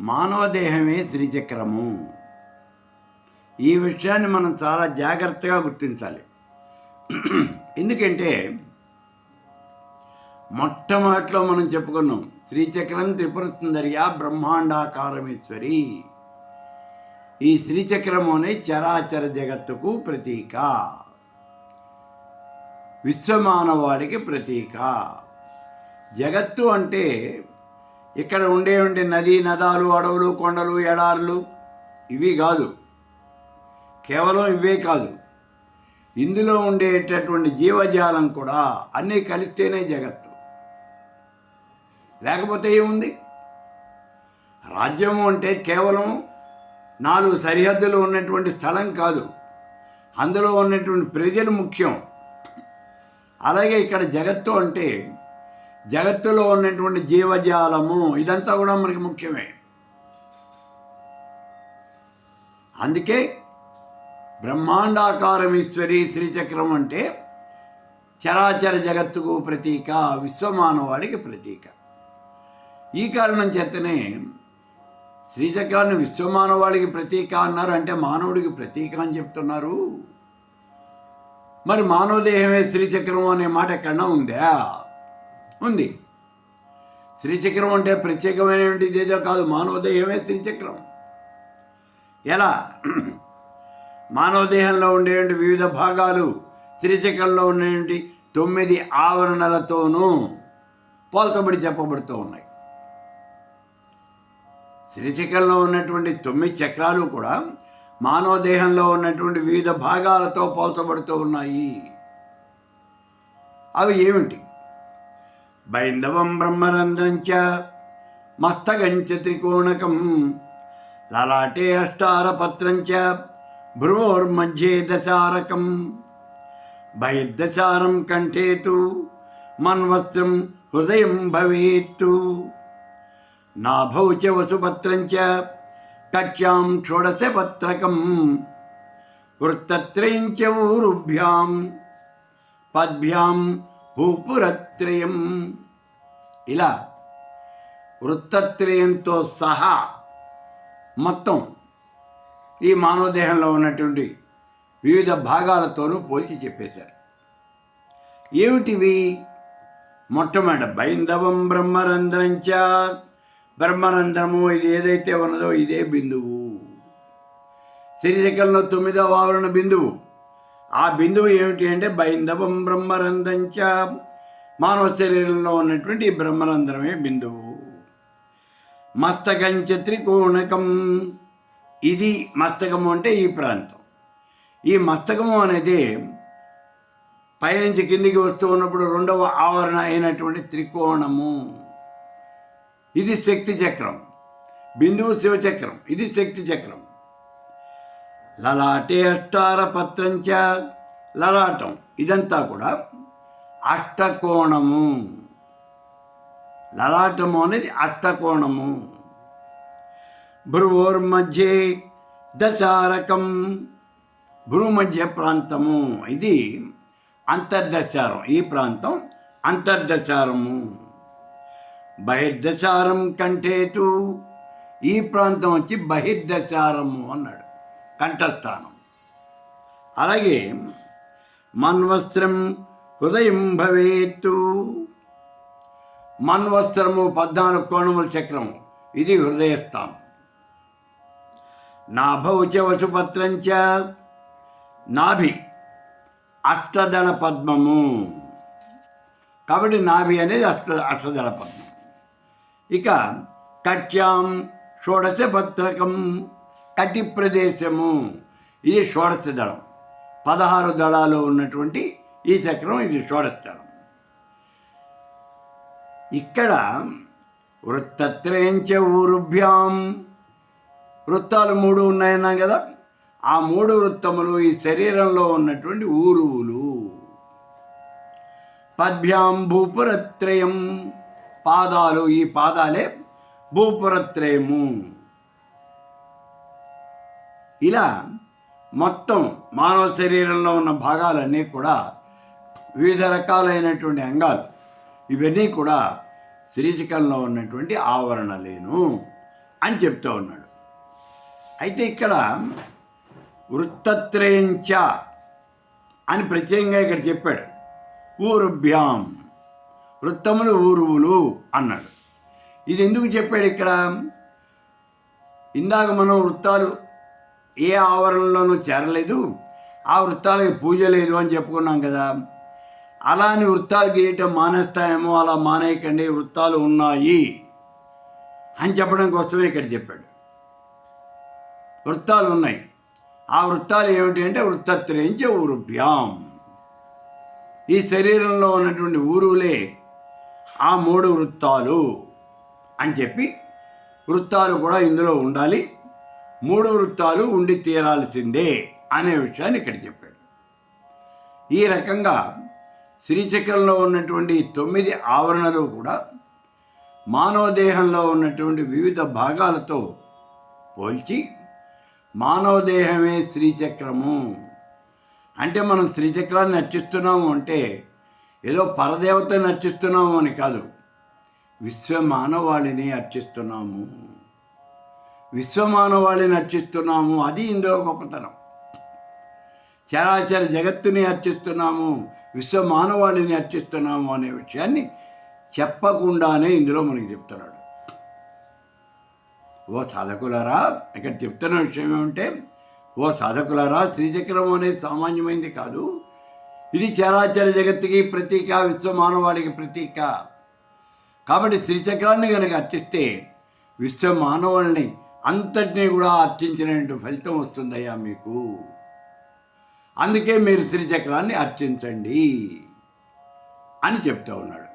మానవ దేహమే శ్రీచక్రము ఈ విషయాన్ని మనం చాలా జాగ్రత్తగా గుర్తించాలి. ఎందుకంటే మొట్టమొదట్లో మనం చెప్పుకున్నాం శ్రీచక్రం త్రిపుర సుందరియా బ్రహ్మాండాకారమేశ్వరి. ఈ శ్రీచక్రము అనే చరాచర జగత్తుకు ప్రతీక. విశ్వమానవాళికి ప్రతీక. జగత్తు అంటే ఇక్కడ ఉండే ఉండే నది నదాలు అడవులు కొండలు ఎడారులు ఇవి కాదు. కేవలం ఇవే కాదు. ఇందులో ఉండేటటువంటి జీవజాలం కూడా అన్నీ కలిస్తేనే జగత్తు. లేకపోతే ఏముంది? రాజ్యము అంటే కేవలం నాలుగు సరిహద్దులు ఉన్నటువంటి స్థలం కాదు. అందులో ఉన్నటువంటి ప్రజలు ముఖ్యం. అలాగే ఇక్కడ జగత్తు అంటే జగత్తులో ఉన్నటువంటి జీవజాలము ఇదంతా కూడా మనకి ముఖ్యమే. అందుకే బ్రహ్మాండాకారం ఈశ్వరి శ్రీచక్రం అంటే చరాచర జగత్తుకు ప్రతీక విశ్వమానవాళికి ప్రతీక. ఈ కారణం చేతనే శ్రీచక్రాన్ని విశ్వమానవాళికి ప్రతీక అన్నారు అంటే మానవుడికి ప్రతీక అని చెప్తున్నారు. మరి మానవ దేహమే శ్రీచక్రం అనే మాట ఎక్కడన్నా ఉందా? ఉంది. శ్రీచక్రం అంటే ప్రత్యేకమైనటువంటి ఏదో కాదు మానవదేహమే శ్రీచక్రం ఎలా? మానవదేహంలో ఉండేటువంటి వివిధ భాగాలు శ్రీచక్రంలో ఉండేటువంటి తొమ్మిది ఆవరణలతోనూ పోల్చబడి చెప్పబడుతూ ఉన్నాయి. శ్రీచక్రంలో ఉన్నటువంటి తొమ్మిది చక్రాలు కూడా మానవ దేహంలో ఉన్నటువంటి వివిధ భాగాలతో పోల్చబడుతూ ఉన్నాయి. అవి ఏమిటి? బైందవం బ్రహ్మరంధ్రం చ మస్తకం చ త్రికోణకం లలాటే అష్టారపత్రం చ భ్రువోర్మధ్యే దశారకం. బహిర్దశారం కంఠే తు మన్వస్త్రం హృదయం భవేత్తు. నాభౌ చ వసుపత్రం చ కక్ష్యాం షోడశపత్రకం వృత్తత్రయం చ ఊరుభ్యాం పద్భ్యాం భూపురత్రయం ఇలా వృత్తత్రయంతో సహా మొత్తం ఈ మానవ దేహంలో ఉన్నటువంటి వివిధ భాగాలతోనూ పోల్చి చెప్పేశారు. ఏమిటివి? మొట్టమొదట బైందవం బ్రహ్మరంధ్రంచ బ్రహ్మరంధ్రము ఇది ఏదైతే ఉన్నదో ఇదే బిందువు. శరీరకంలో తొమ్మిదవ ఆవరణ బిందువు. ఆ బిందువు ఏమిటి అంటే బైందవం బ్రహ్మరంధ్రంచ మానవ శరీరంలో ఉన్నటువంటి ఈ బ్రహ్మరంధ్రమే బిందువు. మస్తకంచ త్రికోణకం. ఇది మస్తకము అంటే ఈ ప్రాంతం. ఈ మస్తకము అనేది పైనుంచి కిందికి వస్తూ ఉన్నప్పుడు రెండవ ఆవరణ అయినటువంటి త్రికోణము. ఇది శక్తి చక్రం. బిందువు శివచక్రం ఇది శక్తి చక్రం. లలాటే అష్టార పత్రంచ లలాటం ఇదంతా కూడా అష్టకోణము. లలాటము అనేది అష్టకోణము. భ్రువోర్మధ్యే దశారకం భ్రూ మధ్య ప్రాంతము. ఇది అంతర్దశారం ఈ ప్రాంతం అంతర్దశారము. బహిర్దశారం కంటేతు ఈ ప్రాంతం వచ్చి బహిర్దశారము అన్నాడు. కంఠస్థానం. అలాగే మన్వస్త్రం హృదయం భవేత్తు. మన్వస్త్రము పద్నాలుగు కోణముల చక్రము. ఇది హృదయస్థానం. నాభౌచ వసుపత్రంచ చ నాభి అష్టదళ పద్మము. కాబట్టి నాభి అనేది అష్ట అష్టదళ పద్మం. ఇక కట్యాం షోడశ పత్రకం. కటి ప్రదేశము. ఇది షోడశ దళం. పదహారు దళాలు ఉన్నటువంటి ఈ చక్రం ఇది షోడశ దళం. ఇక్కడ వృత్తత్రయంచ ఊరుభ్యాం. వృత్తాలు మూడు ఉన్నాయన్నాం కదా. ఆ మూడు వృత్తములు ఈ శరీరంలో ఉన్నటువంటి ఊరువులు. పద్భ్యాం భూపురత్రయం. పాదాలు ఈ పాదాలే భూపురత్రయము. ఇలా మొత్తం మానవ శరీరంలో ఉన్న భాగాలన్నీ కూడా వివిధ రకాలైనటువంటి అంగాలు. ఇవన్నీ కూడా శ్రీచకంలో ఉన్నటువంటి ఆవరణలేను అని చెప్తూ ఉన్నాడు. అయితే ఇక్కడ వృత్తత్రయంచ అని ప్రత్యేకంగా ఇక్కడ చెప్పాడు. ఊరుభ్యాం వృత్తములు ఊరువులు అన్నాడు. ఇది ఎందుకు చెప్పాడు ఇక్కడ? ఇందాక మనం వృత్తాలు ఏ ఆవరణలోనూ చేరలేదు. ఆ వృత్తాలకి పూజ లేదు అని చెప్పుకున్నాం కదా. అలా అని వృత్తాలు గీయటం మానేస్తాయేమో అలా మానేయకండి వృత్తాలు ఉన్నాయి అని చెప్పడం కోసమే ఇక్కడ చెప్పాడు. వృత్తాలు ఉన్నాయి. ఆ వృత్తాలు ఏమిటి అంటే వృత్తత్రయించే ఊరుభ్యాం. ఈ శరీరంలో ఉన్నటువంటి ఊరులే ఆ మూడు వృత్తాలు అని చెప్పి వృత్తాలు కూడా ఇందులో ఉండాలి. మూడు వృత్తాలు ఉండి తీరాల్సిందే అనే విషయాన్ని ఇక్కడ చెప్పాడు. ఈ రకంగా శ్రీచక్రంలో ఉన్నటువంటి తొమ్మిది ఆవరణలు కూడా మానవ దేహంలో ఉన్నటువంటి వివిధ భాగాలతో పోల్చి మానవ దేహమే శ్రీచక్రము. అంటే మనం శ్రీచక్రాన్ని నచ్చిస్తున్నాము అంటే ఏదో పరదేవతని అర్చిస్తున్నాము అని కాదు విశ్వమానవాళిని అర్చిస్తున్నాము. విశ్వమానవాళిని అర్చిస్తున్నాము. అది ఇందులో గొప్పతనం. చరాచర జగత్తుని అర్చిస్తున్నాము. విశ్వమానవాళిని అర్చిస్తున్నాము అనే విషయాన్ని చెప్పకుండానే ఇందులో మనకి చెప్తున్నాడు. ఓ సాధకులారా ఇక్కడ చెప్తున్న విషయం ఏమంటే ఓ సాధకులారా శ్రీచక్రం అనేది సామాన్యమైంది కాదు. ఇది చరాచర జగత్తుకి ప్రతీక విశ్వమానవాళికి ప్రతీక. కాబట్టి శ్రీచక్రాన్ని కనుక అర్చిస్తే విశ్వమానవాళ్ళని అంతటినీ కూడా అర్చించినటువంటి ఫలితం వస్తుందయ్యా మీకు. అందుకే మీరు శ్రీచక్రాన్ని అర్చించండి అని చెప్తా ఉన్నాడు.